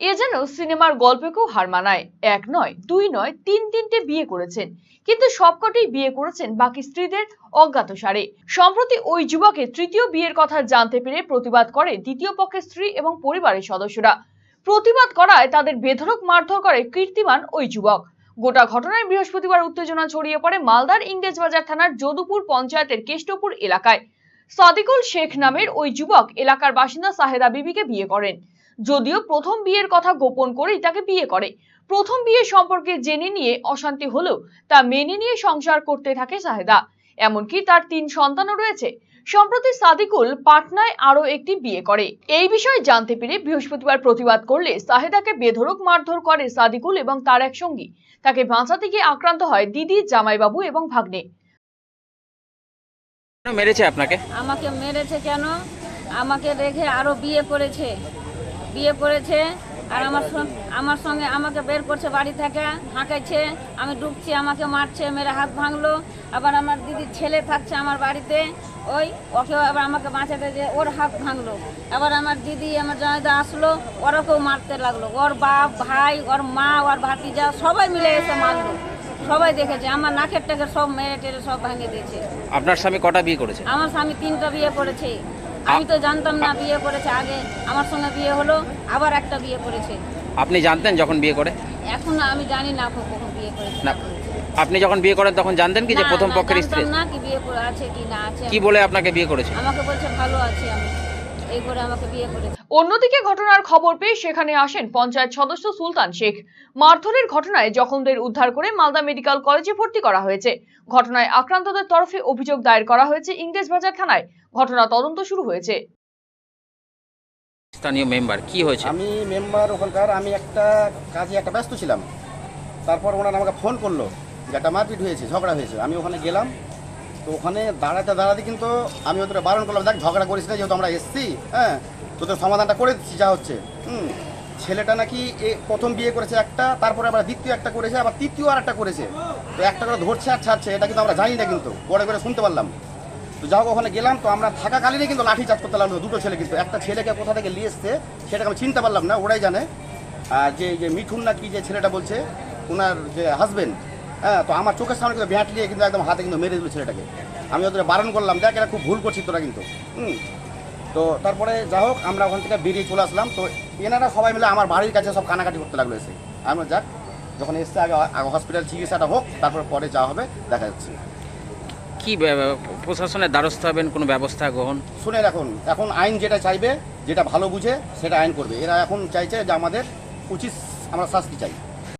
এ যেন সিনেমার গল্পকেও হার মানায়। এক নয়, দুই নয়, তিন তিনটে বিয়ে করেছেন। কিন্তু সবকটি বিয়ে করেছেন বাকি স্ত্রীদের অজ্ঞাতসারে সম্প্রতি ওই যুবকের তৃতীয় বিয়ের কথা জানতে পেরে প্রতিবাদ করে দ্বিতীয় পক্ষের স্ত্রী এবং পরিবারের সদস্যরা। প্রতিবাদ করায় তাদের বেধড়ক মারধর করে কীর্তিমান ওই যুবক। গোটা ঘটনায় বৃহস্পতিবার উত্তেজনা ছড়িয়ে পড়ে মালদার ইংরেজবাজার থানার যদুপুর পঞ্চায়েতের কেষ্টপুর এলাকায়। সাদিকুল শেখ নামের ওই যুবক এলাকার বাসিন্দা সাহেদা বিবিকে বিয়ে করেন। যদিও প্রথম বিয়ের কথা গোপন করেই তাকে বিয়ে করে। প্রথম বিয়ে সম্পর্কে জেনে নিয়ে অশান্তি হলেও তা মেনে নিয়ে সংসার করতে থাকে সাহেদা। এমনকি তার তিন সন্তানও রয়েছে। সম্প্রতি সাদিকুল পাটনায় আরও একটি বিয়ে করে। এই বিষয়ে জানতে পেরে বৃহস্পতিবার প্রতিবাদ করলে সাহেদাকে বেধড়ক মারধর করে সাদিকুল এবং তার এক সঙ্গী। তাকে বাঁচাতে গিয়ে আক্রান্ত হয় দিদি জামাইবাবু এবং ভাগ্নে। মেরেছে আপনাকে? আমাকে মেরেছে কেন? আমাকে রেখে আরও বিয়ে করেছে। বিয়ে করেছে আর আমার আমার সঙ্গে আমাকে বের করছে বাড়ি থেকে হাঁকাইছে আমি ঢুকছি আমাকে মারছে মেরে হাত ভাঙলো আবার আমার দিদির ছেলে থাকছে আমার বাড়িতে ওই ওকে আবার আমাকে বাঁচাতে যে ওর হাত ভাঙলো আবার আমার দিদি আমার জয়দা আসলো ওরাকেও মারতে লাগল ওর বাপ ভাই ওর মা ওর ভাতিজা সবাই মিলে এসে মারলো সবাই দেখেছে আমার নাকের টাকের সব মেরে টেরে সব ভেঙে দিয়েছে। আপনার স্বামী কটা বিয়ে করেছে? আমার স্বামী তিনটা বিয়ে করেছে আমি তো জানতাম না বিয়ে করেছে আগে আমার সঙ্গে বিয়ে হলো আবার একটা বিয়ে করেছে। আপনি জানতেন যখন বিয়ে করে? এখন আমি জানি না কখন বিয়ে করেছে না আপনি যখন বিয়ে করেন তখন জানতেন কি যে প্রথম পক্ষের স্ত্রী? না কি বিয়ে করে আছে কি না আছে কি বলে আপনাকে বিয়ে করেছে? আমাকে বলছে ভালো আছি আমি। এই করে আমাকে বিয়ে করেছে। অন্যদিকে ঘটনার খবর পেয়ে সেখানে আসেন পঞ্চায়েত সদস্য সুলতান শেখ। মারধরের ঘটনায় জখমদের উদ্ধার করে মালদা মেডিকেল কলেজে ভর্তি করা হয়েছে। ঘটনায় আক্রান্তদের তরফে অভিযোগ দায়ের করা হয়েছে ইংরেজবাজার থানায়। ঘটনা তদন্ত শুরু হয়েছে। স্থানীয় মেম্বার কি হয়েছে? আমি মেম্বার ওখানকার আমি একটা কাজে একটা ব্যস্ত ছিলাম। তারপর ওনারা আমাকে ফোন করল যে একটা মারপিট হয়েছে ঝগড়া হয়েছে। আমি ওখানে গেলাম তো ওখানে দাঁড়াতে দাঁড়াতে কিন্তু আমি ওদের বারণ করলাম দেখ ঝগড়া করিস না যেহেতু আমরা এসছি হ্যাঁ তোদের সমাধানটা করে দিচ্ছি যা হচ্ছে। হুম ছেলেটা নাকি এ প্রথম বিয়ে করেছে একটা তারপরে আবার দ্বিতীয় একটা করেছে আবার তৃতীয় আর একটা করেছে। তো একটা করে ধরছে আর ছাড়ছে এটা কিন্তু আমরা জানি না কিন্তু পরে করে শুনতে পারলাম। তো যাও ওখানে গেলাম, তো আমরা থাকাকালীনই কিন্তু লাঠি চার্জ করতে লাগল দুটো ছেলে কিন্তু। একটা ছেলেকে কোথা থেকে নিয়ে এসছে সেটাকে আমি চিনতে পারলাম না, ওরাই জানে। আর যে যে মিঠুন না কি যে ছেলেটা বলছে ওনার যে হাজবেন্ড হ্যাঁ তো আমার চোখের সামনে কিন্তু ব্যাট নিয়ে কিন্তু একদম হাতে কিন্তু মেরে দিল ছেলেটাকে। আমি ওদের বারণ করলাম, দেখ এরা খুব ভুল করছি তোরা কিন্তু। হুম। তো তারপরে যা হোক, আমরা ওখান থেকে বেরিয়ে চলে আসলাম। তো এনারা সবাই মিলে আমার বাড়ির কাছে সব কানাকাটি করতে লাগল এসে। আমরা যাক, যখন এসছে আগে আগে হসপিটাল চিকিৎসাটা হোক, তারপর পরে যা হবে দেখা যাচ্ছে। কি প্রশাসনের দ্বারস্থ হবেন? কোনো ব্যবস্থা গ্রহণ? শুনে রাখুন, এখন আইন যেটা চাইবে, যেটা ভালো বুঝে, সেটা আইন করবে। এরা এখন চাইছে যে আমাদের উচিত আমরা শাস্তি চাই।